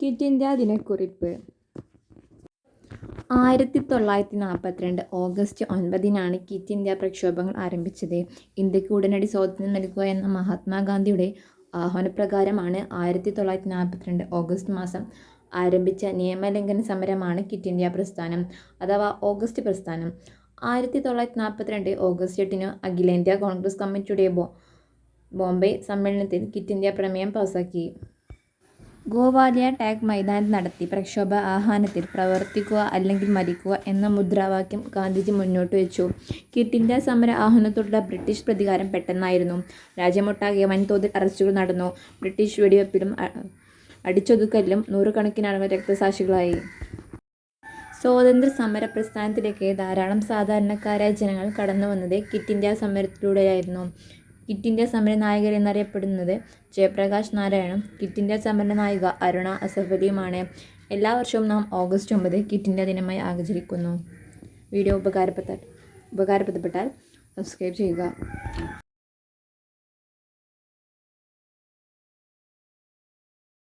Quit India ദിനക്കുറിപ്പ്. ആയിരത്തി തൊള്ളായിരത്തി നാൽപ്പത്തിരണ്ട് ഓഗസ്റ്റ് ഒൻപതിനാണ് ക്വിറ്റ് ഇന്ത്യ പ്രക്ഷോഭങ്ങൾ ആരംഭിച്ചത്. ഇന്ത്യയ്ക്ക് ഉടനടി സ്വാതന്ത്ര്യം നൽകുക എന്ന മഹാത്മാഗാന്ധിയുടെ ആഹ്വാനപ്രകാരമാണ് ആയിരത്തി തൊള്ളായിരത്തി നാൽപ്പത്തിരണ്ട് ഓഗസ്റ്റ് മാസം ആരംഭിച്ച നിയമലംഘന സമരമാണ് ക്വിറ്റ് ഇന്ത്യ പ്രസ്ഥാനം അഥവാ ഓഗസ്റ്റ് പ്രസ്ഥാനം. ആയിരത്തി തൊള്ളായിരത്തി നാൽപ്പത്തിരണ്ട് ഓഗസ്റ്റ് എട്ടിന് അഖിലേന്ത്യാ കോൺഗ്രസ് കമ്മിറ്റിയുടെ ബോംബെ സമ്മേളനത്തിൽ ക്വിറ്റ് ഇന്ത്യ പ്രമേയം പാസാക്കി. ഗോവാലിയ ടാഗ് മൈതാനത്ത് നടത്തി പ്രക്ഷോഭ ആഹ്വാനത്തിൽ പ്രവർത്തിക്കുക അല്ലെങ്കിൽ മരിക്കുക എന്ന മുദ്രാവാക്യം ഗാന്ധിജി മുന്നോട്ട് വെച്ചു. കിറ്റ് ഇന്ത്യ സമര ആഹ്വാനത്തോടുള്ള ബ്രിട്ടീഷ് പ്രതികാരം പെട്ടെന്നായിരുന്നു. രാജ്യമൊട്ടാകെ വൻതോതിൽ അറസ്റ്റുകൾ നടന്നു. ബ്രിട്ടീഷ് വെടിവെപ്പിലും അടിച്ചൊതുക്കലിലും നൂറുകണക്കിന് ആളുകൾ രക്തസാക്ഷികളായി. സ്വാതന്ത്ര്യ സമര പ്രസ്ഥാനത്തിലേക്ക് ധാരാളം സാധാരണക്കാരായ ജനങ്ങൾ കടന്നു വന്നത് കിറ്റ് ഇന്ത്യ സമരത്തിലൂടെയായിരുന്നു. ക്വിറ്റ് സമരനായകർ സമര നായകർ എന്നറിയപ്പെടുന്നത് ജയപ്രകാശ് നാരായണും കിറ്റിന്റെ സമരനായിക സമര നായിക അരുണ അസഫലിയുമാണ്. എല്ലാ വർഷവും നാം ഓഗസ്റ്റ് ഒമ്പത് കിറ്റിന്റെ ദിനമായി ആചരിക്കുന്നു. വീഡിയോ ഉപകാരപ്പെട്ടാൽ ഉപകാരപ്രദപ്പെട്ടാൽ സബ്സ്ക്രൈബ് ചെയ്യുക.